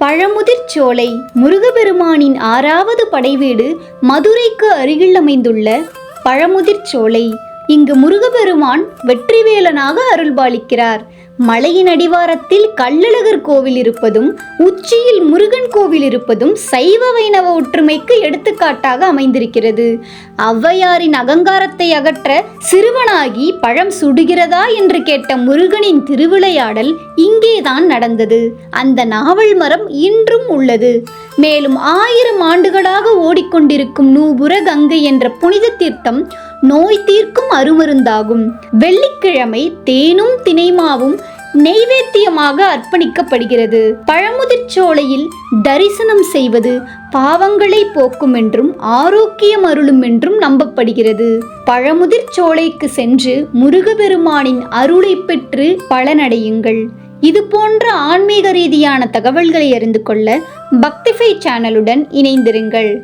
பழமுதிர் சோலை முருகபெருமானின் ஆறாவது படைவீடு மதுரைக்கு அருகில் அமைந்துள்ள பழமுதிர் சோலை. இங்கு முருகபெருமான் வெற்றிவேலனாக அருள்பாலிக்கிறார். மலையின் அடிவாரத்தில் கள்ளழகர் கோவில் இருப்பதும் உச்சியில் முருகன் கோவில் இருப்பதும் சைவ வைணவ ஒற்றுமைக்கு எடுத்துக்காட்டாக அமைந்திருக்கிறது. ஔவையாரின் அகங்காரத்தை அகற்ற சிறுவனாகி பழம் சுடுகிறதா என்று கேட்ட முருகனின் திருவிளையாடல் இங்கேதான் நடந்தது. அந்த நாவல் மரம் இன்றும் உள்ளது. மேலும் ஆயிரம் ஆண்டுகளாக ஓடிக்கொண்டிருக்கும் நூபுர கங்கை என்ற புனித தீர்த்தம் நோய் தீர்க்கும் அருமருந்தாகும். வெள்ளிக்கிழமை தேனும் தினைமாவும் நெய்வேத்தியமாக அர்ப்பணிக்கப்படுகிறது. பழமுதிர் சோலையில் தரிசனம் செய்வது பாவங்களை போக்கும் என்றும் ஆரோக்கியம் அருளும் என்றும் நம்பப்படுகிறது. பழமுதிர்ச்சோலைக்கு சென்று முருகபெருமானின் அருளை பெற்று பலனடையுங்கள். இது போன்ற ஆன்மீக ரீதியான தகவல்களை அறிந்து கொள்ள பக்திஃபை சேனலுடன் இணைந்திருங்கள்.